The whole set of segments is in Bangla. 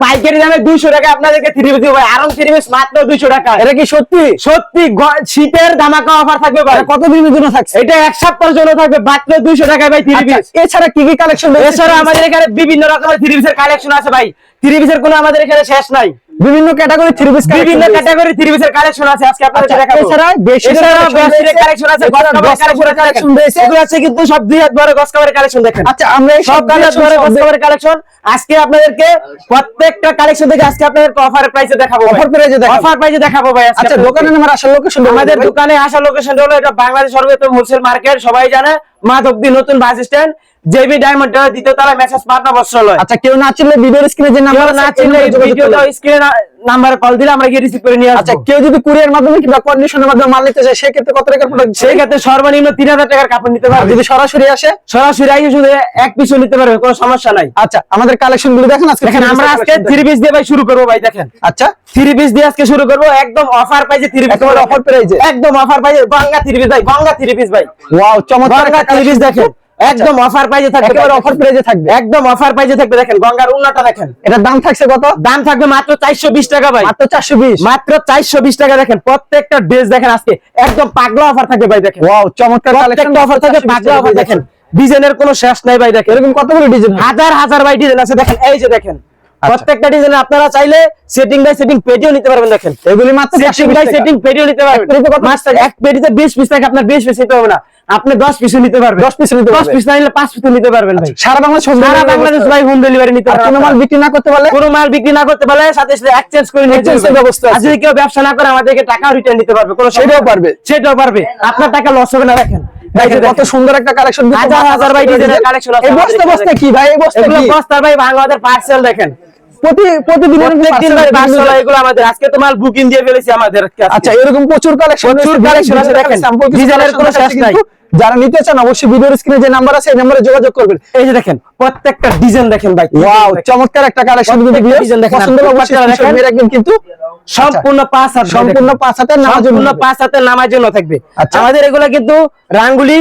পাইকারি দামে দুইশো টাকা আপনাদেরকে থ্রি পিস দিব ভাই। আরং থ্রি পিস মাত্র দুইশো টাকা। এটা কি সত্যি? সত্যি শীতের ধামাকা অফার থাকবে ভাই। কত দিনের জন্য থাকছে? এটা এক সপ্তাহের জন্য থাকবে মাত্র দুইশো টাকায় ভাই থ্রি আচ্ছা, পিস এছাড়া কি কি কালেকশন এছাড়া আমাদের এখানে বিভিন্ন রকমের থ্রি পিসের কালেকশন আছে ভাই। থ্রি পিসের কোনো আমাদের এখানে শেষ নাই। বিভিন্ন ক্যাটাগরি থ্রি পিস বিভিন্ন ক্যাটাগরি থ্রি পিসের কালেকশন আছে আজকে আপনাদের আচ্ছা, দেখাবো। এছাড়া collection বেডশিটের রয়েছে, কালেকশন আছে গস গস কালেকশন রয়েছে। এগুলো আছে কিন্তু সব দুই হাত বড় গস কাপড়ের কালেকশন দেখেন। আচ্ছা আমরা এই সব কালার collection ধরে কালেকশন আজকে আপনাদেরকে প্রত্যেকটা কালেকশন থেকে আজকে আপনাদেরকে অফার প্রাইসে দেখাবো অফার এ দেখাবো। অফার প্রাইসে দেখাবো ভাই আচ্ছা দোকানের নাম্বার আসার লোকেশন আমাদের দোকানে আসা লোকেশন হলো এটা বাংলাদেশ সর্বোত্তম হোলসেল মার্কেট সবাই জানে। মাধবদী নতুন বাস স্ট্যান্ড জেবি ডায়মন্ড দ্বিতীয় তলায় মেসেজ পাটনা বস্ত্রালয়। আচ্ছা কেউ না চিনলে ভিডিওর স্ক্রিনে যে নাম্বার না চিনলে এই ভিডিওটা স্ক্রিনে নাম্বারে কল দিলে আমরা গিয়ে রিসিভ করে নিয়ে আচ্ছা কেউ যদি কুরিয়ার মাধ্যমে কিংবা কন্ডিশনের মাধ্যমে মাল নিতে চায় সেক্ষেত্রে কত টাকার প্রোডাক্ট সেই ক্ষেত্রে সর্বনিম্ন তিন হাজার টাকার কাপড় নিতে পারবে। যদি সরাসরি আসে? সরাসরি আইসে শুধু এক পিছু নিতে পারবে কোনো সমস্যা নাই। আচ্ছা আমাদের কালেকশনগুলো দেখেন আজকে দেখেন আমরা আজকে থ্রি পিস দিয়ে ভাই শুরু করব ভাই দেখেন। আচ্ছা। থ্রি পিস দিয়ে আজকে শুরু করব একদম অফার পাইছে থ্রি পিস অফার price একদম অফার পাইছে গঙ্গা থ্রি পিস ভাই গঙ্গা থ্রি পিস ভাই। ওয়াও চমৎকার গঙ্গা থ্রি পিস দেখেন। একদম অফার পাইজে থাকবে একেবারে অফার প্রাইজে থাকবে। একদম অফার পাইজে থাকবে দেখেন গঙ্গার উন্নটা দেখেন। এটার দাম থাকছে কত? দাম থাকবে মাত্র চারশো বিশ টাকা ভাই। মাত্র চারশো বিশ। মাত্র চারশো বিশ টাকা দেখেন প্রত্যেকটা ড্রেস দেখেন আজকে একদম পাগলা অফার থাকবে ভাই দেখেন। ওয়াও চমৎকার কালেকশন অফার থাকবে পাগলা অফার দেখেন। ডিজাইনের কোনো শেষ নাই ভাই দেখেন। এরকম কতগুলো ডিজাইন হাজার হাজার ভাই ডিজাইন আছে দেখেন এই যে দেখেন। প্রত্যেকটা ডিজাইন আপনারা চাইলে সেটিং বাই সেটিং পেটিও নিতে পারবেন দেখেন। এগুলি মাত্র সেটিং বাই সেটিং পেটিও নিতে পারবেন। এক পেটিতে 20 পিস থাকে আপনার 20 পিস নিতে হবে না। আপনি 10 পিস নিতে পারবেন। 10 piece নিতে পারবেন। 10 পিস নিলে 5 পিস নিতে পারবেন ভাই। সারা বাংলাদেশ সারা বাংলাদেশ ভাই হোম ডেলিভারি নিতে পারবেন। কোনো মাল বিক্রি না করতে পারলে? কোনো মাল বিক্রি না করতে পারলে সাথে সাথে এক্সচেঞ্জ করে নিতে পারবেন। ব্যবস্থা আছে। যদি কেউ ব্যবসা না করে আমাদেরকে টাকা রিটার্ন দিতে পারবে। কোনো সেটাও পারবে। সেটাও পারবে। আপনার টাকা লস হবে না দেখেন। কত সুন্দর একটা কালেকশন হাজার হাজার ভাই ডিজাইনের কালেকশন আছে এই বস্তা বস্তা কি ভাই? এই বস্তা ভাই বাংলাদেশ পার্সেল দেখেন। প্রতি প্রতিদিন প্রত্যেকদিন। এগুলো আমাদের আজকে তো মাল বুকিং দিয়ে ফেলেছি আমাদের আচ্ছা এরকম প্রচুর কালেকশন প্রচুর কালেকশন আছে, দেখেন। ডিজাইনের কোনো শেষ নাই। যারা নিতে চান অবশ্যই ভিডিওর স্ক্রিনে যে নাম্বার আছে এই নম্বরে যোগাযোগ করবেন। এই যে দেখেন প্রত্যেকটা ডিজাইন দেখেন ভাই। ওয়াও চমৎকার একটা কালেকশন কিন্তু design দেখেন, পছন্দ অবশ্যই রাখবেন কিন্তু। সম্পূর্ণ পাঁচ হাত সম্পূর্ণ পাঁচ হাতের নামাজ সম্পূর্ণ পাঁচ হাতের নামার জন্য থাকবে। আচ্ছা। আমাদের এগুলো কিন্তু রাঙ্গুলি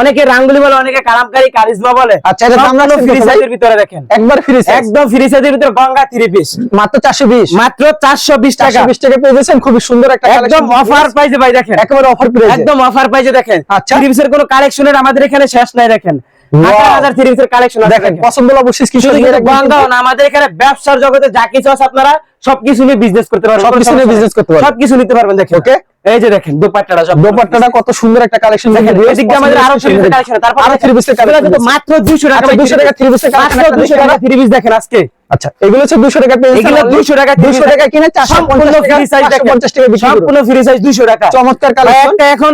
অনেকে রাঙ্গুলি বলে অনেকে কালামকারী কারিজমা বলে। আচ্ছা, দাম রাখছেন ফ্রি সাইজের ভিতরে দেখেন। একবার ফ্রি সাইজ একদম ফ্রি সাইজের ভিতরে গঙ্গা থ্রি পিস মাত্র চারশো বিশ। মাত্র চারশো বিশ টাকা। চারশো বিশ টাকা পেয়ে গেছেন। খুবই সুন্দর একটা একদম অফার পাইছে ভাই দেখেন। একেবারে অফার প্রাইস একদম অফার পাইছে দেখেন। আচ্ছা। পিসের কোনো কালেকশনের আমাদের এখানে শেষ নাই দেখেন। Wow. হাজার হাজার থ্রি পিসের কালেকশন আছে দেখেন দেখেন। পছন্দ হলে অবশ্যই শুধু স্ক্রিনশট কিন্তু গঙ্গাও না আমাদের এখানে ব্যবসার জগতে যা কিছু আছে আপনারা সবকিছু নিয়ে বিজনেস করতে পারবেন সবকিছু নিয়ে business করতে পারবেন। সবকিছু নিতে পারবেন দেখেন। Okay? এই যে দেখেন দোপাট্টাটা সব দোপাট্টাটা কত সুন্দর একটা কালেকশন দেখেন এদিক আমাদের আরও থ্রি কালেকশন তারপর আরও থ্রি পিসের এগুলো কিন্তু কালেকশন মাত্র 200 টাকা আচ্ছা, 200 টাকা three piece এর collection মাত্র একটা 200 টাকা থ্রি পিস দেখেন আজকে। আচ্ছা এগুলো হচ্ছে 200 টাকা পেয়ে এগুলো 200 টাকা 200 টাকা কিনে 450 টাকা ফ্রি সাইজ দেখেন। 450 টাকা সম্পূর্ণ ফ্রি সাইজ 200 টাকা। চমৎকার কালেকশন এখন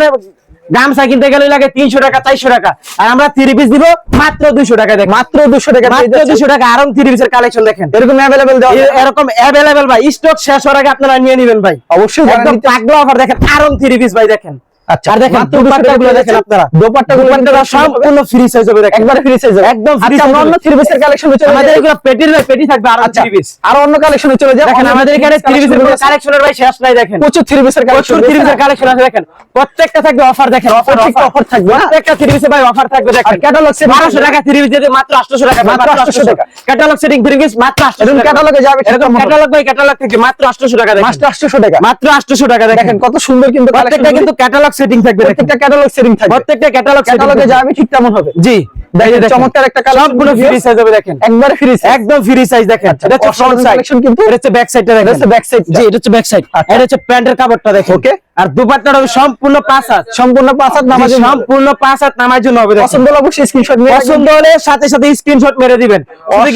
গামছা কিনতে গেলে লাগে তিনশো টাকা চারশো টাকা। আর আমরা থ্রি পিস দিব মাত্র দুশো টাকা দেখ মাত্র দুশো টাকা মাত্র দুশো টাকা আরও থ্রি পিসের কালেকশন দেখেন। এরকম অ্যাভেলেবল এরকম অ্যাভেলেবল ভাই। স্টক শেষ হওয়ার আগে আপনারা নিয়ে নেবেন ভাই। অবশ্যই একদম পাগলা অফার দেখেন আরও থ্রি পিস ভাই দেখেন। আচ্ছা আর দেখেন মাত্র 200 টাকা দোপাট্টাগুলো দেখেন আপনারা। দোপাট্টাগুলো সম্পূর্ণ ফ্রি সাইজ হবে দেখেন। একবার ফ্রি সাইজ একদম free আচ্ছা আমরা অন্য থ্রি পিসের কালেকশন চলে আমাদের এগুলো পেটির ভাই পেটি থাকবে আরও আচ্ছা থ্রি পিস আর অন্য কালেকশনে চলে যাই। দেখেন আমাদের এখানে থ্রি পিসেরগুলো কালেকশনের ভাই শেষ নাই দেখেন। প্রচুর থ্রি পিসের কালেকশন প্রচুর থ্রি পিসের কালেকশন আছে দেখেন। প্রত্যেকটা থাকবে অফার দেখেন। অফার প্রত্যেকটা থাকবে, হ্যাঁ? প্রত্যেকটা থ্রি পিসে ভাই অফার থাকবে দেখেন। আর catalog setting টাকা থ্রি পিস দিতে মাত্র আটশো টাকা মাত্র 800 টাকা। ক্যাটালগ সেটিং থ্রি পিস মাত্র আটশো এরকম ক্যাটালগে যাবে এরকম ক্যাটালগ ভাই ক্যাটালগ থেকে মাত্র আটশো টাকা দেখেন। মাত্র 800 টাকা মাত্র আটশো টাকা দেখেন। কত সুন্দর কিন্তু কিন্তু ক্যাটালগ সেটিং থাকবে প্রত্যেকটা ক্যাটালগ সেটিং থাকবে। প্রত্যেকটা ক্যাটালগ ক্যাটালগে যাবে ঠিক তেমন হবে। জি চমৎকার একটা সবগুলো ফ্রি সাইজ হবে দেখেন। একবার ফ্রি একদম ফ্রি সাইজ দেখেন। আচ্ছা, এটা হচ্ছে ফ্রন্ট সাইড কিন্তু। এটা হচ্ছে ব্যাক সাইডটা দেখেন। এটা হচ্ছে back জি এটা হচ্ছে ব্যাক সাইড আচ্ছা। এটা হচ্ছে প্যান্টের কাপড়টা দেখেন। Okay. আর দুপাট্টাটা হবে সম্পূর্ণ পাঁচ হাত। সম্পূর্ণ পাঁচ হাত নামাজ সম্পূর্ণ পাঁচ হাত জন্য হবে পছন্দ হলে অবশ্যই স্ক্রিনশট নিয়ে পছন্দ হলে সাথে সাথে স্ক্রিনশট মেরে দিবেন।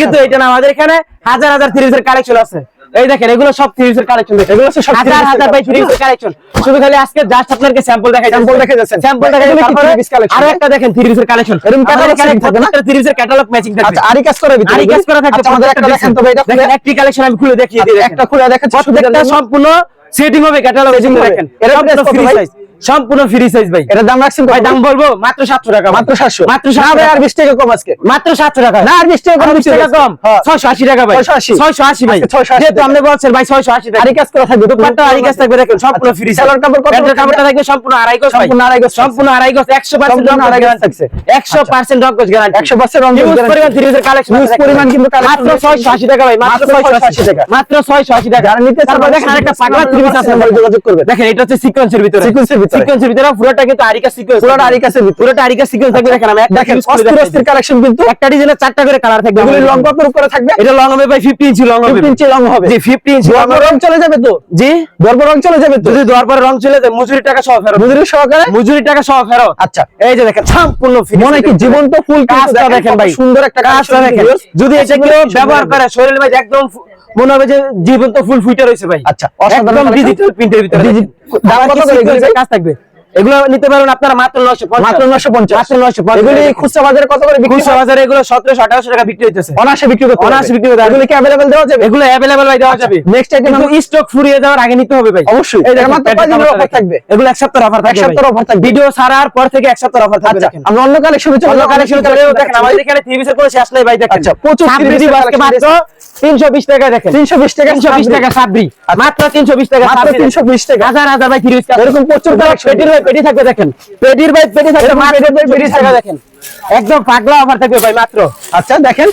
কিন্তু এটা না আমাদের এখানে হাজার হাজার থ্রিজের কালেকশন আছে। এই দেখেন এগুলো সব ফ্রিজের কালেকশন দেখেন এগুলো সব হাজার হাজার বাই ফ্রিজের কালেকশন শুধু খালি আজকে জাস্ট আপনাদেরকে স্যাম্পল দেখাই স্যাম্পল দেখাই যাচ্ছে স্যাম্পল দেখাই তারপরে আরও? একটা দেখেন ফ্রিজের কালেকশন এরকম ক্যাটালগ কালেকশন থাকবে না? ফ্রিজের ক্যাটালগ ম্যাচিং থাকবে। আচ্ছা আরি কাজ করে ভিতরে আরি কাজ করা থাকবে আচ্ছা আমাদের একটা দেখেন তবে এটা দেখেন একটি কালেকশন আমি খুলে দেখিয়ে দিই আচ্ছা, একটা খুলে দেখাচ্ছি প্রত্যেকটা। সম্পূর্ণ সেটিং হবে ক্যাটালগ। দেখেন এর সম্পূর্ণ ফ্রি সাইজ সম্পূর্ণ ফ্রি সাইজ ভাই। এটার দাম রাখছেন ভাই দাম বলব মাত্র সাতশো টাকা মাত্র সাতশো? মাত্র না সাতশো ভাই আর টাকা। বিশ টাকা কম আজকে। মাত্র সাতশো টাকা। না আর বিশ টাকা কম আরও বিশ দিচ্ছি টাকা কম। হ্যাঁ। ছয়শো আশি টাকা ভাই। 680 ছয়শো আশি ভাই। আজকে 680 যেহেতু আপনি বলছেন ভাই ছয়শো আশি টাকা। আরি কাজ করা থাকবে দুপাট্টা আড়াই গাছ থাকবে দেখেন সম্পূর্ণ আচ্ছা, ফ্রি সেলোয়ার কাপড় কত কাপড়টা থাকবে? সম্পূর্ণ আড়াই গজ সম্পূর্ণ আড়াই গজ। সম্পূর্ণ আড়াই গজ একশো পার্সেন্ট সম্পূর্ণ আড়াই গজ থাকছে। একশো পার্সেন্ট রং গজ গ্যারান্টি 100% রং গজ guarantee। পরিমাণ থ্রিজের কালেকশন Huge পরিমাণ কিন্তু collection মাত্র রয়েছে। ছয়শো আশি টাকা ভাই মাত্র মাত্র 680 টাকা। মাত্র ছয়শো আশি টাকা। যারা নিতে চান দেখেন আরেকটা পাগলা পিস আছে। যোগাযোগ করবেন। দেখেন এটা হচ্ছে সিকোয়েন্সের ভিতরে ভিতরে। সিকোয়েন্সের ভিতরে পুরোটা কিন্তু আরিকা সিকোয়েন্স পুরোটা আরি কাছের ভিতরে। পুরোটা আরিকা সিকোয়েন্স থাকবে দেখেন আমি দেখেন অস্থির অস্থির কালেকশন কিন্তু। একটা ডিজাইনের চারটা করে কালার থাকবে এগুলি লং করে থাকবে। এটা লং হবে ভাই 15 ইঞ্চি লং হবে। 15 ইঞ্চি লং হবে। জি 15 ইঞ্চি লং রং চলে যাবে তো? জি। গর্ব রং চলে যাবে তো? যদি দেওয়ার পরে রং চলে যায় মজুরি টাকা সহ ফেরত। বুঝলি সহকারে? মজুরি টাকা সহ ফেরত। আচ্ছা। এই যে দেখেন সম্পূর্ণ মনে কি। জীবন্ত ফুল কাজটা দেখেন ভাই। সুন্দর একটা কাজটা দেখেন। যদি এটা কেউ ব্যবহার করে শরীর ভাই একদম মনে হবে যে জীবন্ত ফুল ফুটে রয়েছে ভাই। আচ্ছা, অসাধারণ ডিজিটাল প্রিন্টের ভিতরে দাম কত করে? কাজ থাকবে। এগুলো নিতে পারবেন আপনারা মাত্র 950 মাত্র 950 মাত্র 950 এগুলি খুচরা বাজারে কত করে বিক্রি খুচরা হয়? বাজারে এগুলো 1700 1800 টাকা বিক্রি হইতেছে অনায়াসে বিক্রি করতে অনায়াসে অনায়াসে বিক্রি করতে পারবে। এগুলি কি अवेलेबल দেওয়া যাবে এগুলো अवेलेबल ভাই দেওয়া যাবে নেক্সট আইটেম কিন্তু স্টক ফুরিয়ে যাওয়ার আগে নিতে হবে ভাই অবশ্যই। এই দেখেন, এর মাত্র প্যান্টের কয়দিনের কাপড়টা offer দেখেন। থাকবে? এগুলো এক সপ্তাহ অফার থাকবে এক সপ্তাহের offer থাকবে। ভিডিও ছাড়ার পর থেকে এক সপ্তাহ অফার থাকবে আচ্ছা দেখেন আমরা অন্য কালেকশনে চলে অন্য যাবো। কালেকশন অন্য করে collection দেখেন আমাদের এখানে থ্রি পিসের কোনো শেষ নাই ভাই দেখেন আচ্ছা, প্রচুর সাবরি three piece দিব আজকে collection মাত্র 320 টাকা দেখেন 320 টাকা 320 টাকা সাবরি মাত্র 320 টাকা মাত্র সাবরি 320 টাকা। হাজার হাজার ভাই থ্রি পিস এরকম প্রচুর collection। ভাই পেটি থাকবে দেখেন। পেটির ভাই পেটি থাকবে মাত্র পেটি 320 টাকা থাকবে। দেখেন। একদম পাগলা অফার থাকবে ভাই মাত্র। আচ্ছা দেখেন।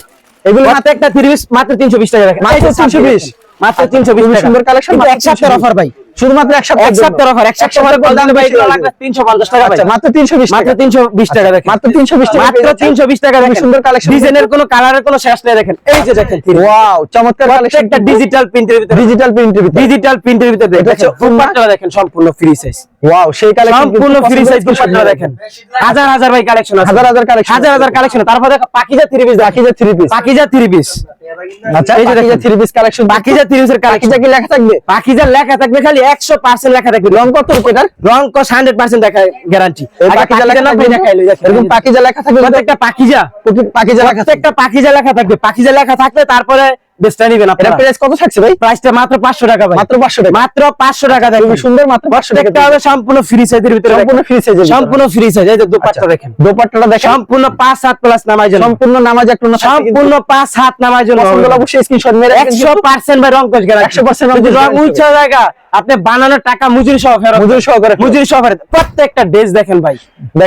এগুলো মাত্র একটা থ্রি পিস মাত্র 320 টাকা দেখেন। মাত্র এই যে সাবরি 320 মাত্র 320 খুবই টাকা। সুন্দর কালেকশন এক সপ্তাহের অফার ভাই। শুধুমাত্র এক সপ্তাহ এক সপ্তাহের অফার এক সপ্তাহের পর দাম ভাই লাগবে 350 টাকা আচ্ছা মাত্র 320 মাত্র টাকা। 320 টাকা দেখেন। মাত্র 320 টাকা। মাত্র 320 টাকা দেখেন। সুন্দর কালেকশন ডিজাইনের কোনো কালারের কোনো শেষ নেই দেখেন। এই যে দেখেন ওয়াও চমৎকার কালেকশন প্রত্যেকটা ডিজিটাল প্রিন্টের ভিতরে। ডিজিটাল প্রিন্টের ভিতরে। ডিজিটাল প্রিন্টের ভিতরে দেখেন। দুপাট্টা দেখেন সম্পূর্ণ ফ্রি সাইজ ওয়াও সেই কালেকশন সম্পূর্ণ ফ্রি সাইজ দুপাট্টা দেখেন। হাজার হাজার ভাই কালেকশন আছে। হাজার হাজার collection হাজার হাজার কালেকশন তারপর দেখো Pakeeza three piece Pakeeza three piece Pakeeza three piece আচ্ছা এই যে three piece collection Pakeeza three পিসের কালেকশন কি লেখা থাকবে? পাকিজার লেখা থাকবে খালি 100% লেখা থাকবে। রং কত এটার? রং কস 100% দেখা গ্যারান্টি এই পাকিজা লেখা দেখাইলো এরকম লেখা থাকবে। প্রত্যেকটা লেখা থাকবে। প্রত্যেকটা পাকিজা লেখা থাকবে। পাকিজা লেখা থাকলে তারপরে বেস্টটা নিবেন আপনারা। প্রাইস কত থাকছে ভাই? প্রাইসটা মাত্র 500 টাকা ভাই। মাত্র 500 টাকা। মাত্র 500 টাকা দেখেন। খুবই সুন্দর মাত্র 500 টাকা প্রত্যেকটা হবে সম্পূর্ণ ফ্রি সাইজের ভিতরে সম্পূর্ণ দেখেন। free size এর ভিতরে। সম্পূর্ণ ফ্রি সাইজ এই যে দুপাট্টা আচ্ছা, দেখেন। দোপাট্টাটা দেখেন। সম্পূর্ণ 5 7 প্লাস নামাই জন্য। সম্পূর্ণ নামাজ একটা না সম্পূর্ণ 5 7 নামাই জন্য। পছন্দ অবশ্যই স্ক্রিনশট মেরে 100% ভাই রং কোচ গ্যারান্টি 100% রং রং উঁচা জায়গা আপনি বানানোর টাকা মজুরি সহ ফেরত মজুরি। মজুরি সহ ফেরত প্রত্যেকটা ড্রেস দেখেন ভাই।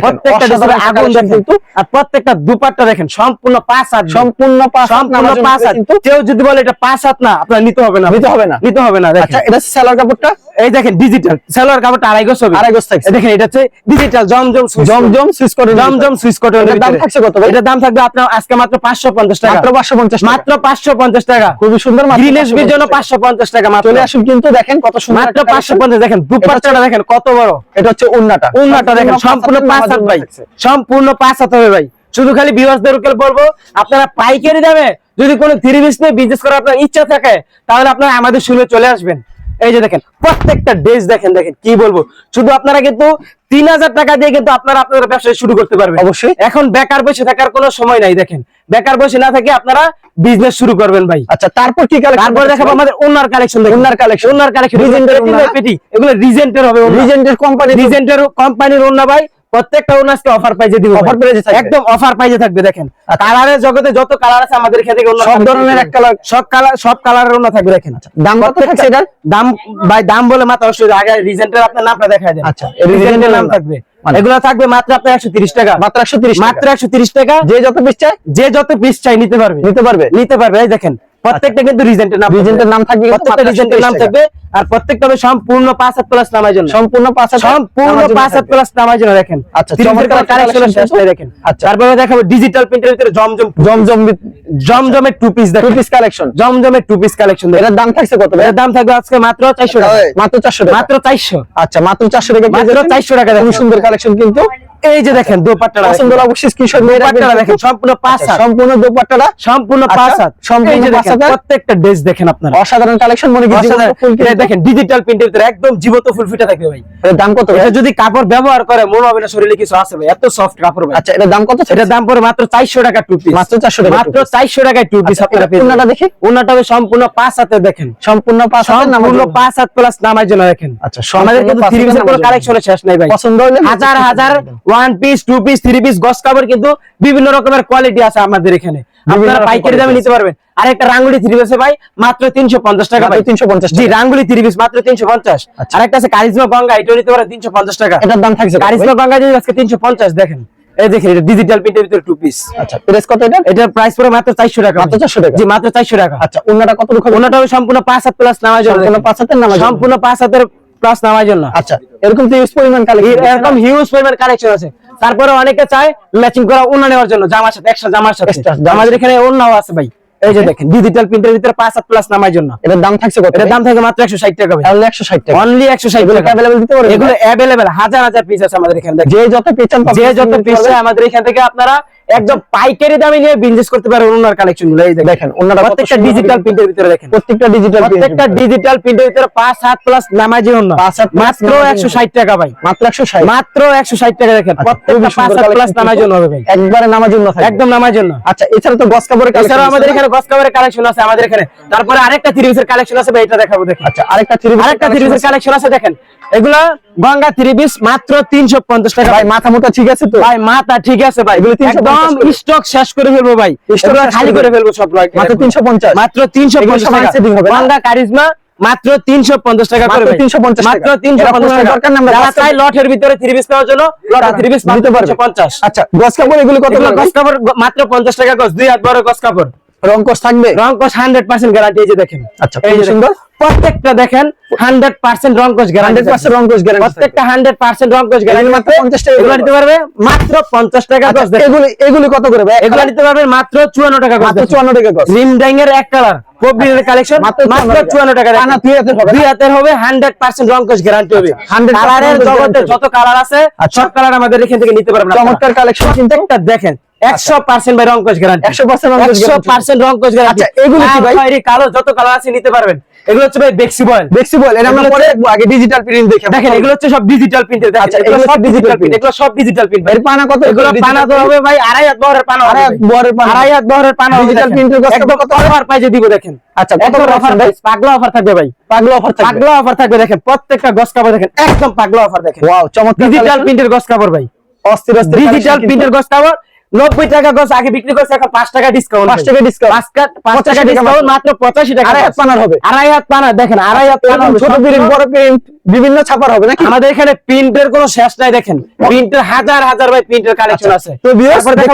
প্রত্যেকটা আগুন দেখেন। কিন্তু। আর প্রত্যেকটা দুপাট্টা দেখেন। সম্পূর্ণ 5 7 সম্পূর্ণ পাঁচ হাত সম্পূর্ণ 5 7 কেউ যদি বলে এটা 5 7 না আপনার নিতে হবে না। নিতে হবে না। নিতে হবে না আচ্ছা এটা সালোয়ার কাপড়টা? এই দেখেন ডিজিটাল সালোয়ার কাপড়টা আড়াই গজ হবে। আড়াই গজ থাকছে। দেখেন এটা হচ্ছে ডিজিটাল জমজম জমজম সুইচ করে জমজম সুইচ কটন দাম থাকছে কত ভাই? এটার দাম থাকবে আপনার আজকে মাত্র 550 টাকা। মাত্র 550 টাকা। মাত্র 550 টাকা। খুবই সুন্দর মাত্র গ্রিন 550 এসবির জন্য 550 টাকা মাত্র। চলে আসুন কিন্তু দেখেন কত সুন্দর মাত্র একটা collection। 550 দেখেন দুপাট্টাটা দেখেন কত বড়। এটা হচ্ছে উন্নাটা। উন্নাটা দেখেন সম্পূর্ণ পাঁচ হাত ভাই। সম্পূর্ণ পাঁচ হাত হবে ভাই। শুধু খালি ভিউয়ার্সদের বলব আপনারা পাইকারি দামে যদি কোনো থ্রি পিস নিয়ে বিজনেস করার আপনার ইচ্ছা থাকে তাহলে আপনারা আমাদের শুনে চলে আসবেন। এই যে দেখেন প্রত্যেকটা ড্রেস দেখেন দেখেন কি বলব? শুধু আপনারা কিন্তু তিন হাজার টাকা দিয়ে কিন্তু আপনারা আপনাদের ব্যবসা শুরু করতে পারবেন। অবশ্যই। এখন বেকার বসে থাকার কোনো সময় নাই দেখেন। বেকার বসে না থাকে আপনারা বিজনেস শুরু করবেন ভাই। আচ্ছা তারপর কি তারপর দেখাবো আমাদের ওনার কালেকশন দেখুন। ওনার কালেকশন ওনার কালেকশন ওড়না। পেটি এগুলো রিজেন্টের হবে রিজেন্টের কোম্পানি রিজেন্টের কোম্পানির ওড়না ভাই। প্রত্যেকটা অফার দিব থাকবে। একদম অফার প্রাইজে থাকবে দেখেন। কালারের জগতে যত কালার আছে আমাদের এখান থেকে সব ধরনের এক colour। সব কালার সব কালারের ওড়না থাকবে দেখেন। দাম কত থাকছে এটার? দাম ভাই দাম বলে মাত্র অবশ্যই আগে রিজেন্টের আপনার নামটা দেখায় দেন। আচ্ছা, এই Regent এর রিজেন্টের নাম নাম থাকবে? এগুলো থাকবে মাত্র আপনার 130 টাকা। মাত্র 130 টাকা। মাত্র 130 টাকা। যে যত পিস চায়? যে যত পিস চাই নিতে পারবে। নিতে পারবে। নিতে পারবে। এই দেখেন প্রত্যেকটা কিন্তু রিজেন্টের নাম রিজেন্টের নাম থাকবে প্রত্যেকটা রিজেন্টের নাম 130 টাকা। থাকবে আর প্রত্যেকটা হবে সম্পূর্ণ হাত প্লাস নামার জন্য। সম্পূর্ণ হাজার সম্পূর্ণ হাত প্লাস নামার জন্য দেখেন। আচ্ছা, চমৎকার কিন্তু। দেখেন। আচ্ছা। তারপরে দেখাবো ডিজিটাল প্রিন্টের ভিতরে জমজম জমজম জমজমের two piece two piece collection জমজমের টু পিস কালেকশন এটার দাম থাকছে কত এর দাম থাকবে আজকে মাত্র 400 টাকা। মাত্র 400 টাকা। মাত্র 400 আচ্ছা মাত্র 400 টাকা মাত্র 400 টাকা দেখুন। সুন্দর কালেকশন কিন্তু। এই যে দেখেন দোপাট্টাটা পছন্দ অবশ্যই স্ক্রিনশট নিয়ে রাখবেন দেখেন সম্পূর্ণ পাঁচ আচ্ছা, হাত। সম্পূর্ণ দোপাট্টাটা? সম্পূর্ণ আচ্ছা, পাঁচ হাত। সম্পূর্ণ পাঁচ দেখেন, প্রত্যেকটা ড্রেস দেখেন আপনারা। অসাধারণ কালেকশন মনে কি অসাধারণ। ফুল এটা দেখেন ডিজিটাল প্রিন্টের ভিতরে একদম জীবন্ত ফুল ফিটা থাকবে ভাই। এর দাম কত? এটা যদি কাপড় ব্যবহার করে মনে হবে না শরীরে কিছু আছে ভাই। এত সফট কাপড় ভাই। আচ্ছা দাম কত এটার দাম পড়ে মাত্র চারশো টাকা টু পিস মাত্র 400 টাকা মাত্র two piece। চারশো টাকায় টু পিস আচ্ছা, আপনারা এটা দেখি। ওনাটা সম্পূর্ণ পাঁচ হাতে দেখেন। সম্পূর্ণ পাঁচ সম্পূর্ণ পাঁচ হাত প্লাস নামার জন্য দেখেন। আচ্ছা, আমাদের কিন্তু থ্রি পিসের কোনো কালেকশনের শেষ নাই ভাই। পছন্দ হলে হাজার হাজার one piece two piece three piece গস কাপড় কিন্তু বিভিন্ন রকমের কোয়ালিটি আছে আমাদের এখানে। আপনারা পাইকারি দামে নিতে পারবেন। আর একটা রাঙ্গুলি থ্রি পিসে ভাই মাত্র তিনশো পঞ্চাশ টাকা ভাই। 350 জি রাঙ্গুলি থ্রি পিস মাত্র তিনশো পঞ্চাশ। আচ্ছা। আর একটা আছে কারিজমা গঙ্গা এটাও নিতে পারেন তিনশো পঞ্চাশ টাকা। এটার দাম থাকছে কারিজমা গঙ্গা যদি আজকে তিনশো পঞ্চাশ দেখেন এই দেখেন এটা ডিজিটাল প্রিন্টের ভিতরে টু পিস আচ্ছা প্রাইস কত এটা? এটার প্রাইস পড়ে মাত্র চারশো টাকা মাত্র 400 টাকা? জি মাত্র চারশো টাকা। আচ্ছা ওন্নাটা কত রকম ওনাটা সম্পূর্ণ পাঁচ হাত প্লাস নামার জন্য সম্পূর্ণ পাঁচ হাতের নামার সম্পূর্ণ পাঁচ হাতের প্লাস নামার জন্য। আচ্ছা। এরকম তো ইউজ পরিমাণ কালেকশন এরকম হিউজ পরিমাণ কালেকশন আছে। তারপরে অনেকে চায় ম্যাচিং করা ওনা নেওয়ার জন্য জামার সাথে একশো জামার সাথে। আমাদের এখানে ওনাও আছে ভাই। এই যে দেখেন ডিজিটাল প্রিন্টের ভিতরে পাঁচ হাত প্লাস নামার জন্য। এটার দাম থাকছে কত এটার দাম থাকে মাত্র একশো ষাট টাকা ভাই। তাহলে 160 টাকা। অনলি একশো ষাট এগুলো টাকা। available দিতে পারবেন? এগুলো অ্যাভেলেবেল হাজার হাজার পিস আছে আমাদের এখানে। দেখেন যে যত পেছন যে যত পিস আমাদের এখান থেকে আপনারা একদম পাইকারি দামে নিয়ে বিজনেস করতে পারেন ওনার কালেকশনগুলো এই দেখেন প্রত্যেকটা ডিজিটাল প্রিন্টের ভিতরে দেখেন। প্রত্যেকটা ডিজিটাল প্রত্যেকটা ডিজিটাল প্রিন্টের ভিতরে পাঁচ হাত প্লাস নামাজি মাত্র নামাজি একশো ওড়না। ষাট টাকা ভাই। মাত্র 160 মাত্র একশো ষাট টাকা দেখেন। আচ্ছা, প্রত্যেকটা খুবই পাঁচ সুন্দর হাত প্লাস collection নামার হবে ভাই। একবারে নামার জন্য থাকে একদম নামার জন্য আচ্ছা এছাড়া তো গস কাপড়ের কালেকশন আমাদের এখানে গস কালেকশন আছে আমাদের এখানে। তারপরে আরেকটা থ্রি পিসের কালেকশন আছে ভাই এটা দেখাবো দেখেন। আচ্ছা আরেকটা থ্রি আরেকটা থ্রি পিসের কালেকশন আছে দেখেন। এগুলা গঙ্গা থ্রি পিস মাত্র তিনশো পঞ্চাশ টাকা। ভাই মাথা মোটা ঠিক আছে তো? ভাই মাথা ঠিক আছে ভাই। এগুলো একদম স্টক শেষ করে ফেলব ভাই। শেষ খালি করে ফেলব সব মাত্র 350 মাত্র তিনশো পঞ্চাশ unsetting হবে না? গঙ্গা কারিজমা মাত্র তিনশো পঞ্চাশ টাকা করে মাত্র ভাই। 350 মাত্র তিনশো পঞ্চাশ দরকার না, যারা চাই লটের ভিতরে থ্রি পিস নেওয়ার জন্য থ্রি পিস পারবে। পঞ্চাশ। আচ্ছা গস কাপড় এগুলো কত গস কাপড় মাত্র পঞ্চাশ টাকা গস দুই হাত বড় গস কাপড়। রং থাকবে? গ্যারান্টি এই যে দেখেন। আচ্ছা, এই সুন্দর। প্রত্যেকটা দেখেন গ্যারান্টি 100% রং কস প্রত্যেকটা গ্যারান্টি মাত্র 50 টাকা এগুলো নিতে পারবে মাত্র পঞ্চাশ টাকা আচ্ছা, গস দেখেন। এগুলো এগুলো কত করে ভাই? এগুলো নিতে পারবেন মাত্র চুয়ান্ন টাকা গজ মাত্র দেখেন। 54 টাকা গস রিমডাইং এর এক কালার কবিরের কালেকশন মাত্র মাত্র 54 চুয়ান্ন টাকা দুই হাতের হবে দুই হাতের হবে হান্ড্রেড পার্সেন্ট রং গ্যারান্টি হবে। 100% কালারের জগতে যত কালার আছে আচ্ছা। সব কালার আমাদের এখান থেকে নিতে পারবেন চমৎকার কালেকশন কিন্তু প্রত্যেকটা দেখেন একশো পার্সেন্ট ভাই রঙ্কশ গ্যারান্টি 100% রং কস একশো guarantee। পার্সেন্ট গ্যারান্টি আচ্ছা, এগুলো কি ভাই? কালো যত কালার আছে নিতে পারবেন। এগুলো হচ্ছে ভাই বেক্সি বয়েল দেখছি বল এটা আমরা পরে দেখব, আগে ডিজিটাল প্রিন্ট দেখে দেখেন এগুলো হচ্ছে সব ডিজিটাল প্রিন্টের আচ্ছা, আচ্ছা এগুলো এগুলো সব ডিজিটাল প্রিন্ট এগুলো সব ডিজিটাল প্রিন্ট এর পানা কত? এগুলো পানা তো হবে ভাই আড়াই হাত বহরের পানা আড়াই হাত বহরের পানা। আড়াই হাত বহরের পানা হবে Digital দেখেন। print এর কষ্ট একদম কত? অফার প্রাইজে দিব দেখেন। আচ্ছা, কত অফার ভাই? পাগলা অফার থাকবে ভাই। পাগলা অফার থাকবে। পাগলা অফার থাকবে দেখেন প্রত্যেকটা গস কাপড় দেখেন একদম পাগলা অফার দেখেন। ওয়াও চমৎকার ডিজিটাল প্রিন্টের গস কাপড় ভাই। অস্থির অস্থির ডিজিটাল প্রিন্টের। গস কাপড় নব্বই টাকা গস আগে বিক্রি করছে এখন পাঁচ টাকা ডিসকাউন্ট পাঁচ টাকা discount। পাঁচ কা- পাঁচ 85 টাকা ডিসকাউন্ট মাত্র। পঁচাশি টাকা আড়াই হাত পানার হবে। আড়াই হাত পানা দেখেন আড়াই হাত পানা হবে ছোট প্রিন্ট বড় প্রিন্ট বিভিন্ন ছাপার হবে নাকি? আমাদের এখানে প্রিন্টের কোনো শেষ নাই দেখেন। প্রিন্টের হাজার হাজার ভাই প্রিন্টের কালেকশন আছে। তো আরি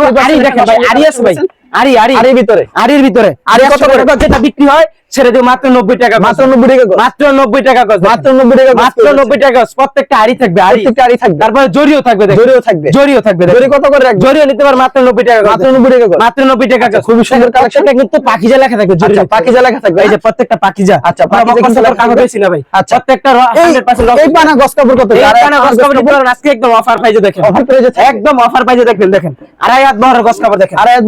পাচ্ছেন দেখেন ভাই আরি আছে ভাই। আরি আরি আরির ভিতরে? আরির ভিতরে। আরি কত? করে? যেটা বিক্রি হয় সেটা দিয়ে মাত্র নব্বই টাকা। মাত্র 90 টাকা মাত্র নব্বই টাকা মাত্র 90 টাকা মাত্র নব্বই টাকা। প্রত্যেকটা আরি থাকবে প্রত্যেকটা আরি থাকবে। তারপরে জরিও থাকবে দেখেন। জরিও থাকবে। জরিও থাকবে দেখেন। জরি কত করে রাখবে? জরিও নিতে পার মাত্র নব্বই টাকা মাত্র 90 টাকা। মাত্র নব্বই টাকা গজ। খুবই সুন্দর দেখেন। প্রত্যেকটা কিন্তু পাখিজা লেখা থাকবে জরি আচ্ছা, পাখিজা লেখা থাকবে, এই যে? প্রত্যেকটা পাখিজা আচ্ছা, কিন্তু কত টাকা থাকবে। পেয়েছি ভাই আচ্ছা। প্রত্যেকটা এই 100% এই পানা গস কাপড় কত এই পানা গস কাপড় নিতে আজকে একদম অফার প্রাইজে দেখেন অফার প্রাইজে একদম অফার প্রাইজে দেখবেন দেখেন আড়াই হাত বহরের গস কাপড় দেখেন আড়াই হাত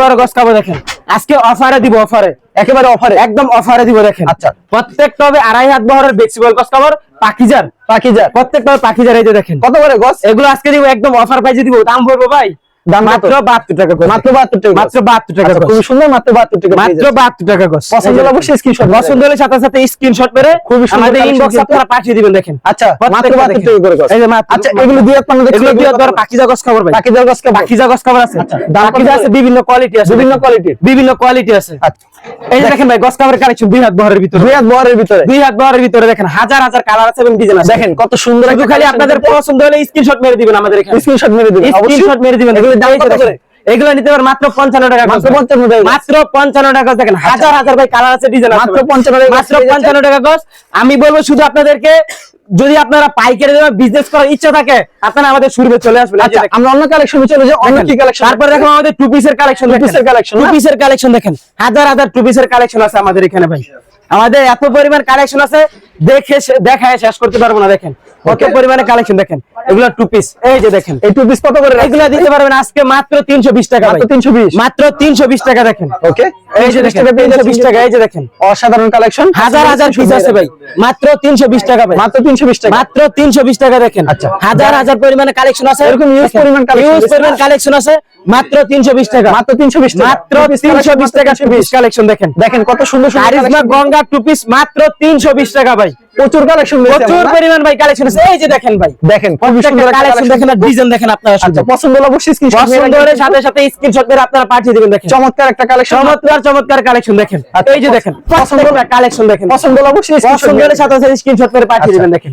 বড় গস কাপড় দেখেন আজকে অফারে দিব অফারে একেবারে অফারে একদম অফারে দিব দেখেন। আচ্ছা। প্রত্যেকটা হবে আড়াই হাত বহরের বেক্সিবল গস কাপড় পাখিজার পাখিজার প্রত্যেকটা হবে পাখিজার এই যে দেখেন। কত করে গস এগুলো আজকে দিব একদম অফার পাইছে দিব। দাম বলব ভাই? দাম মাত্র 72 টাকা গজ মাত্র 72 টাকা মাত্র 72 টাকা আচ্ছা, সুন্দর মাত্র 72 টাকা মাত্র 72 টাকা গজ পছন্দ হলে অবশ্যই screenshot পছন্দ হলে সাথে সাথে স্ক্রিনশট মেরে খুবই সুন্দর আমাদের ইনবক্স আপনারা পাঠিয়ে দিবেন দেখেন। আচ্ছা মাত্র 72 টাকা করে এই যে আচ্ছা এগুলো দিয়ে পানা দেখছি এগুলো দিয়ে ধর পাখিজা গস খবর ভাই। পাখিজার গস কাপড় পাখিজা গস খবর আছে। দাম কত আছে বিভিন্ন কোয়ালিটি আছে। বিভিন্ন দেখেন। বিভিন্ন কোয়ালিটি আছে। আচ্ছা। এই যে দেখেন ভাই গস কাপড়ের কালেকশন দুই হাত বহরের ভিতরে। দুই হাত বহরের ভিতরে। দুই হাত বহরের ভিতরে দেখেন হাজার হাজার কালার আছে এবং ডিজাইন আছে। দেখেন কত সুন্দর খালি আপনাদের। পছন্দ হলে স্ক্রিনশট মেরে দিবেন আমাদের এখানে। স্ক্রিনশট মেরে দিবেন। স্ক্রিনশট মেরে দিবেন। এগুলোর দাম কত করে? এগুলো নিতে পারেন মাত্র 55 টাকা মাত্র। 55 টাকা মাত্র 55 টাকা দেখেন হাজার হাজার ভাই কালার আছে ডিজাইন মাত্র ভাই। 55 টাকা মাত্র। 55 টাকা গজ আমি বলব শুধু আপনাদেরকে যদি আপনারা পাইকারি দামে বিজনেস করার ইচ্ছা থাকে আপনারা আমাদের শুরুতে চলে আসবেন। আচ্ছা আমরা অন্য কালেকশন চলে যাই অন্য কি কালেকশন তারপর দেখো আমাদের টু পিসের কালেকশন piece এর collection, টু পিসের কালেকশন দেখেন। হাজার হাজার টু পিসের কালেকশন আছে আমাদের এখানে ভাই। আমাদের এত পরিমাণ কালেকশন আছে দেখে দেখায় শেষ করতে পারব না দেখেন। কত. পরিমাণে কালেকশন দেখেন এগুলো টু পিস এই যে দেখেন এই টু পিস কত করে এগুলো দিতে পারবেন আজকে মাত্র তিনশো বিশ টাকা মাত্র তিনশো বিশ মাত্র তিনশো বিশ টাকা দেখেন ওকে এই যে দেখেন তিনশো বিশ টাকা এই যে দেখেন অসাধারণ কালেকশন হাজার হাজার পিস আছে ভাই মাত্র তিনশো বিশ টাকা ভাই মাত্র তিনশো বিশ টাকা মাত্র তিনশো বিশ টাকা দেখেন আচ্ছা। হাজার হাজার পরিমাণে কালেকশন আছে এরকম huge পরিমাণ হিউজ আছে পরিমাণ কালেকশন আছে মাত্র তিনশো বিশ টাকা মাত্র তিনশো বিশ মাত্র তিনশো বিশ টাকা কালেকশন দেখেন দেখেন কত সুন্দর সুন্দর কারিজমা গঙ্গা টু পিস মাত্র তিনশো বিশ টাকা ভাই প্রচুর কালেকশন প্রচুর পরিমাণ ভাই কালেকশন আছে এই যে দেখেন ভাই দেখেন খুবই সুন্দর প্রত্যেকটা কালেকশন দেখেন আর ডিজাইন দেখেন আপনারা আচ্ছা পছন্দ হলে অবশ্যই স্ক্রিনশট পছন্দ হলে সাথে সাথে স্ক্রিনশট করে আপনারা পাঠিয়ে দিবেন দেখেন। চমৎকার একটা কালেকশন চমৎকার চমৎকার কালেকশন দেখেন। আচ্ছা, এই যে দেখেন পছন্দ- পছন্দ কালেকশন দেখেন। পছন্দ হলে অবশ্যই পছন্দ হলে সাথে সাথে স্ক্রিনশট করে পাঠিয়ে দিবেন দেখেন।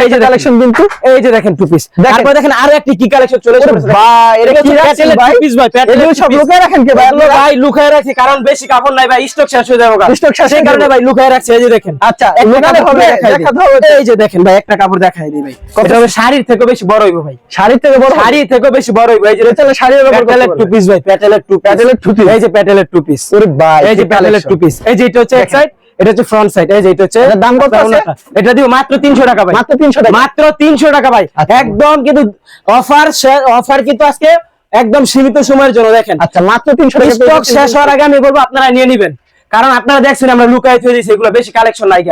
এই যে কালেকশন কিন্তু এই যে দেখেন টু পিস তারপর দেখেন আরও একটি কি কালেকশন চলে এসেছে ভাই এটা কি রাখছেন ভাই? পিস ভাই এগুলো সব লুকায় রাখেন কি ভাই? ভাই লুকায় রাখি কারণ বেশি কাপড় নাই ভাই স্টক শেষ হয়ে যাবে। Stock শেষ হয়ে কারণে ভাই লুকায় রাখছি এই যে দেখেন। আচ্ছা, লুকালে হবে, দেখাই দিই। দেখাতে হবে। এই যে দেখেন ভাই একটা কাপড় দেখাই দিই ভাই। এটা হবে শাড়ির থেকে বেশি বড় হইব ভাই। শাড়ি থেকে বড় শাড়ি থেকে বেশি বড় হইব। এই যে তাহলে শাড়ির ব্যাপার প্যাটেলের টু পিস ভাই প্যাটেলের টু প্যাটেলের two piece। এই যে প্যাটেলের টু পিস ওরে ভাই এই যে প্যাটেলের টু পিস এই যে এটা হচ্ছে এক সাইড এটা হচ্ছে ফ্রন্ট সাইড এই যে এটা হচ্ছে দাম কত আছে? এটা দিব মাত্র 300 টাকা ভাই। মাত্র 300 টাকা। মাত্র 300 টাকা ভাই। আচ্ছা। একদম কিন্তু অফার অফার কিন্তু আজকে একদম সীমিত সময়ের জন্য দেখেন। আচ্ছা মাত্র তিনশো টাকা স্টক শেষ হওয়ার আগে আমি বলব আপনারা নিয়ে নেবেন। কারণ আপনারা দেখছেন আমরা লুকাই থয়ে দিয়েছি এগুলো বেশি কালেকশন নাই।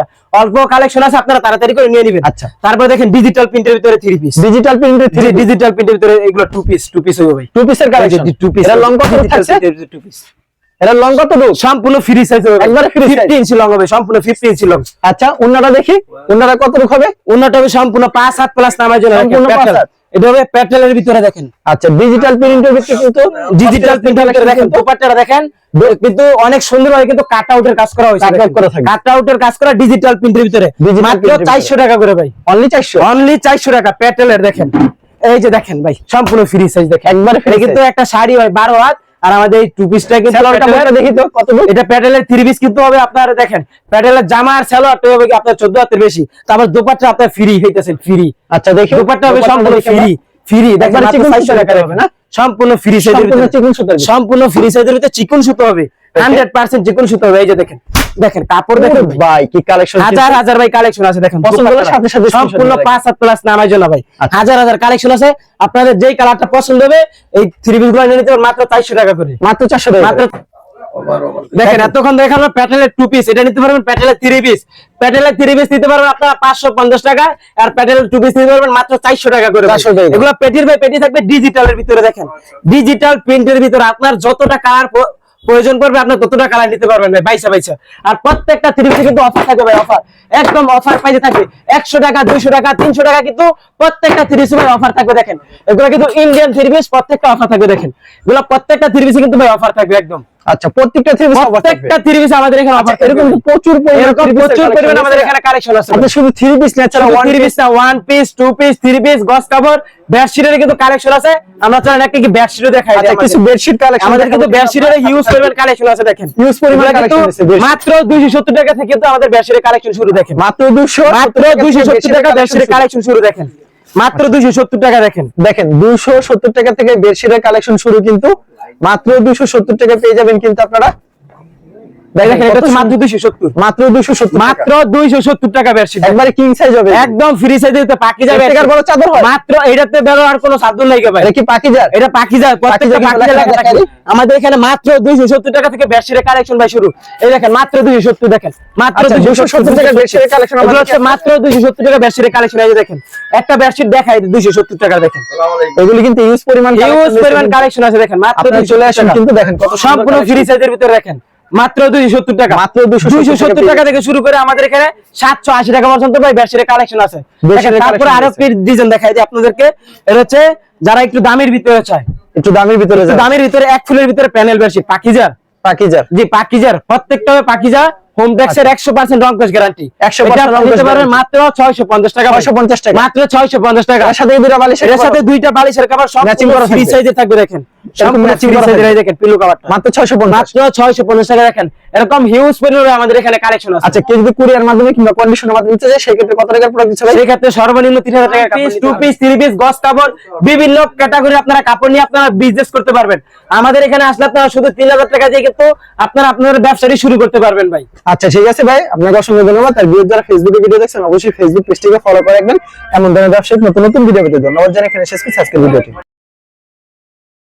অল্প কালেকশন আছে আপনারা তাড়াতাড়ি করে নিয়ে নেবেন। আচ্ছা। তারপর দেখেন ডিজিটাল প্রিন্টের ভিতরে থ্রি পিস ডিজিটাল প্রিন্টের থ্রি ডিজিটাল প্রিন্টের ভিতরে এগুলো টু পিস টু পিস হইবে ভাই। টু পিসের কালেকশন টু পিস এটা লং কত থাকছে? টু পিস এটা লং কত দূর সম্পূর্ণ ফ্রি সাইজ হবে একবারে size? 15 ইঞ্চি লং হবে সম্পূর্ণ 15 ইঞ্চি লং আচ্ছা অন্যটা দেখি। অন্যটা কত হবে? উন্নত হবে সম্পূর্ণ 5 7 প্লাস নামার জন্য সম্পূর্ণ দেখেন, পাঁচ প্যাটেল। হাত। এটা হবে প্যাটেলের ভিতরে দেখেন। আচ্ছা ডিজিটাল প্রিন্টের ভিতরে কিন্তু ডিজিটাল প্রিন্টের দেখেন দুপাট্টাটা দেখেন। কিন্তু অনেক সুন্দর ভাবে কিন্তু কাট আউটের কাজ করা হয়েছে। কাট আউটের কাজ করা ডিজিটাল প্রিন্টের ভিতরে। মাত্র print এর ভিতরে। 400 টাকা করে ভাই। অনলি চারশো? অনলি 400 টাকা প্যাটেলের দেখেন। এই যে দেখেন ভাই সম্পূর্ণ ফ্রি সাইজ দেখেন। একবার ফ্রি কিন্তু একটা শাড়ি হয় 12 হাত। আর আমাদের এই টু পিসটা কিন্তু দেখি তো কত এটা প্যাটেলের থ্রি পিস কিন্তু হবে আপনার দেখেন প্যাটেলের জামা আর স্যালোয়ারটা হবে আপনার 14 হাতের বেশি। তারপর দোপাট্টা আপনার ফ্রি হইতেছে ফ্রি আচ্ছা দেখি। দোপাট্টা হবে সম্পূর্ণ ফ্রি ফ্রি দেখবেন চিকন 400 সুতার টাকা ভিতরে হবে হবে না? না? সম্পূর্ণ ফ্রি সাইজের সম্পূর্ণ ফ্রি সাইজের চিকন সুতো হবে। 100% চিকন সুতো হবে এই যে দেখেন। দেখেন কাপড় দেখেন ভাই। কি কালেকশন হাজার হাজার ভাই কালেকশন আছে দেখেন পছন্দ হলে সাথে সাথে সম্পূর্ণ দিয়ে পাঁচ হাত প্লাস নামার জন্য ভাই। আচ্ছা। হাজার হাজার কালেকশন আছে আপনাদের যেই কালারটা পছন্দ হবে এই থ্রি পিসগুলো নিতে মাত্র চারশো টাকা করে। মাত্র চারশো টাকা মাত্র দেখেন এতক্ষণ দেখালাম প্যাটেলের টু পিস এটা নিতে পারবেন প্যাটেলের থ্রি পিস প্যাটেলের থ্রি পিস নিতে পারবেন আপনারা পাঁচশো পঞ্চাশ টাকা আর প্যাটেলের টু পিস নিতে পারবেন মাত্র চারশো টাকা করে এগুলো পেটির ভাই পেটি থাকবে ডিজিটালের ভিতরে দেখেন। ডিজিটাল প্রিন্টের ভিতরে আপনার যতটা কালার প্রয়োজন পড়বে, আপনার ততটা কালার নিতে পারবেন ভাই? বাইসা বাইসা আর প্রত্যেকটা থ্রি কিন্তু অফার থাকবে ভাই অফার একদম অফার পাইতে থাকবে। একশো টাকা, দুইশো টাকা, তিনশো টাকা কিন্তু প্রত্যেকটা থ্রি ভাই অফার থাকবে, দেখেন। এগুলো কিন্তু ইন্ডিয়ান থ্রি প্রত্যেকটা অফার থাকবে, দেখেন। এগুলো প্রত্যেকটা থ্রি কিন্তু ভাই অফার থাকবে, একদম। আচ্ছা প্রত্যেকটা থ্রি পিস প্রত্যেকটা থ্রি পিস আমাদের এখানে অফার আচ্ছা, এরকম প্রচুর পরিমাণ প্রচুর পরিমাণ আমাদের এখানে কালেকশন আছে। আপনি শুধু three piece nature one three piece না one piece two piece three piece গস কাপড় বেডশিটের কিন্তু কালেকশন আছে। আমরা চলেন একটা কি বেডশিটও দেখাই দিই আচ্ছা কিছু বেডশিট কালেকশন আমাদের কিন্তু বেডশিটের হিউজ পরিমাণ কালেকশন আছে দেখেন। পরিমাণ কিন্তু আছে, মাত্র 270 টাকা থেকে তো আমাদের বেডশিটের কালেকশন শুরু দেখেন। মাত্র দুশো মাত্র 270 টাকা বেডশিটের কালেকশন শুরু। দেখেন। মাত্র 270 টাকা দেখেন। দেখেন দুশো সত্তর টাকা থেকে বেডশিটের কালেকশন শুরু কিন্তু মাত্র দুশো সত্তর টাকা পেয়ে যাবেন কিন্তু আপনারা দেখেন এটা কত হচ্ছে মাত্র সুন্দর। 270 মাত্র দুশো সত্তর টাকা বেডশিট একবারে কিং সাইজ হবে একদম ফ্রি সাইজে দিতে যাবে থেকে আর বড় চাদর মাত্র এটাতে বেরো আর কোনো সাদুন নাই ভাই এটা কি পাকিজার এটা পাকিজা প্রত্যেকটা পাকিজা পাকিজা লেখা লেখা থাকে থাকে। আমাদের এখানে মাত্র 270 টাকা থেকে বেডশিটের কালেকশন ভাই শুরু এই দেখেন মাত্র 270 দেখেন মাত্র আচ্ছা, 270 টাকা কালেকশন মাত্র 270 টাকা বেডশিটের কালেকশন এই দেখেন একটা বেডশিট দেখাই 270 টাকা দেখেন এগুলি কিন্তু ইউজ পরিমাণ collection পরিমাণ কালেকশন আছে দেখেন মাত্র চলে আসেন কিন্তু দেখেন সম্পূর্ণ ফ্রি সাইজের ভিতরে দেখেন মাত্র 270 টাকা। মাত্র 270 270 টাকা থেকে শুরু করে আমাদের এখানে 780 টাকা পর্যন্ত ভাই কালেকশন আছে। তারপরে আরও ডিজাইন দেখাই আপনাদেরকে। এটা হচ্ছে যারা একটু দামের ভিতরে চায়। একটু দামের ভিতরে দামের ভিতরে এক ফুলের ভিতরে প্যানেল বেডশিট পাকিজার। পাকিজার। জি পাকিজার। প্রত্যেকটা হবে পাকিজা হোম ট্যাক্সের একশো পার্সেন্ট রং কোচ গ্যারান্টি 100% রং নিতে কোচ মাত্র ছয়শো পঞ্চাশ টাকা 650 টাকা। মাত্র ছয়শো পঞ্চাশ টাকা। এর সাথে দুইটা এর সাথে দুইটা বালিশের কাপড় সব Matching করা ফ্রি সাইজে থাকবে দেখেন। মাত্র মাত্র টাকা এরকম হিউজ পরিমাণে আমাদের এখানে কালেকশন আছে। আচ্ছা কেউ যদি কুরিয়ার মাধ্যমে কিংবা কন্ডিশনের মাধ্যমে নিতে চায় সেক্ষেত্রে কত টাকার প্রোডাক্ট দিচ্ছে ভাই? সেই ক্ষেত্রে সর্বনিম্ন তিন হাজার টাকা piece two piece three piece গস কাপড় বিভিন্ন ক্যাটাগরি আপনারা কাপড় নিয়ে আপনারা বিজনেস করতে পারবেন। আমাদের এখানে আসলে আপনারা শুধু তিন হাজার টাকা দিয়ে কিন্তু আপনারা আপনার ব্যবসাটি শুরু করতে পারবেন ভাই। আচ্ছা ঠিক আছে ভাই। আপনাকে অসংখ্য ধন্যবাদ। আর ভিডিও যারা ফেসবুকে ভিডিও দেখছেন অবশ্যই ফেসবুক পেজটিকে ফলো করে রাখবেন। এমন ধরনের ব্যবসায়িক নতুন নতুন ভিডিও পেতে ধন্যবাদ জানাই। এখানে শেষ করছি আজকের ভিডিওটি